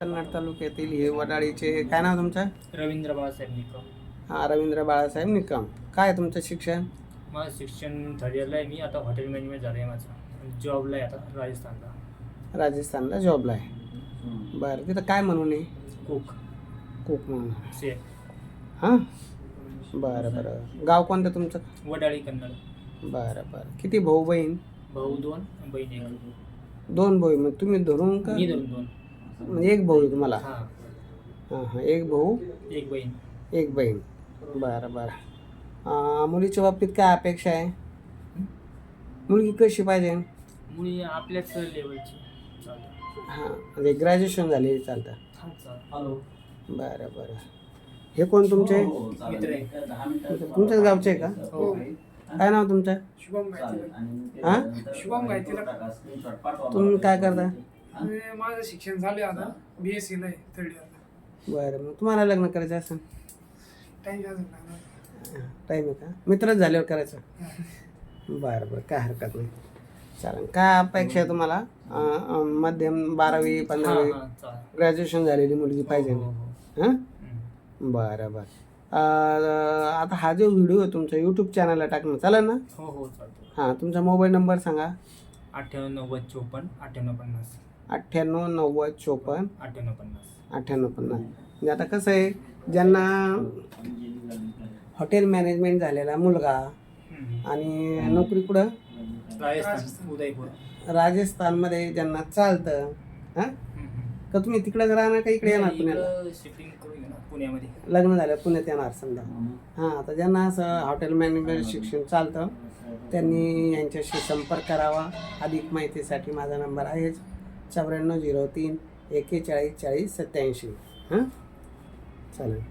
कन्नड तालुक्यातील हे वडाळीचे काय नाव तुमचं? रवींद्र बाळासाहेब निकम. हा रवींद्र बाळासाहेब निकम. काय आहे तुमचं शिक्षण? माझं शिक्षण थर्ड इयरला आहे. मी आता हॉटेल मॅनेजमेंट झालं आहे माझं. जॉबला आहे आता राजस्थानला. राजस्थानला जॉबला आहे. बरं तिथं काय म्हणून आहे? कुक कोक म्हणून. से हां? बरं बरं. गाव कोणतं तुमचं? वडाळी कन्नड. बरं बरं. किती भाऊ बहीण? भाऊ दोन बहीण एक. दोन भाऊ मग तुम्ही धरून का? मी दोन दोन. म्हणजे एक भाऊ आहे तुम्हाला? हां. हां हां. एक भाऊ? एक बहीण. एक बहीण. बरं बरं. मुलीच्या बाबतीत काय अपेक्षा आहे? मुलगी कशी पाहिजे? मुली आपल्याच लेवलची चालतं. हां म्हणजे ग्रॅज्युएशन झालेली चालतं. हां चालतं बरं बरं. हे कोण तुमचे? मित्र आहे. तुमच्याच गावचे आहे का? हो. काय नाव तुमचं? शुभम हां? शुभम तुम्ही काय करता? माझं शिक्षण झाले आता. बी एस सीला आहे थर्ड इयरला बरं मग तुम्हाला लग्न करायचं असं टाइम अजून लागणार. टाईम आहे का? मित्रच झाल्यावर करायचं. बरं बरं काय हरकत नाही. चालेल. काय अपेक्षा आहे तुम्हाला? अं, अं, मध्यम बारावी हां पंधरावी? हां ग्रॅज्युएशन झालेली मुलगी पाहिजे. हो, हो, हो. हां हम्म. बरं बरं. अं, आता हा जो व्हिडिओ आहे तुमचा यूट्यूब चॅनलला टाकणं चालेल ना? हो हो चालतो हां तुमचा मोबाईल नंबर सांगा. अठ्ठ्याण्णव नव्वद चोपन्न अठ्ठ्याण्णव पन्नास. अठ्ठ्याण्णव नव्वद चोपन्न. अठ्ठ्याण्णव पन्नास. अठ्ठ्याण्णव पन्नास. म्हणजे आता कसं आहे ज्यांना हॉटेल मॅनेजमेंट झालेला मुलगा. आणि नोकरी कुठं? राजस्थान उदयपूर. राजस्थानमध्ये ज्यांना चालतं हां. का तुम्ही तिकडं राहणार का इकडे येणार पुण्याला? शिफ्टिंग करून पुण्यामध्ये. लग्न झालं पुण्यात येणार समजा. हां आता ज्यांना असं हॉटेल मॅनेजमेंट शिक्षण चालतं त्यांनी यांच्याशी संपर्क करावा. अधिक माहितीसाठी माझा नंबर आहेच. चौऱ्याण्णव झिरो तीन एकेचाळीस चाळीस सत्याऐंशी. हां? चालेल.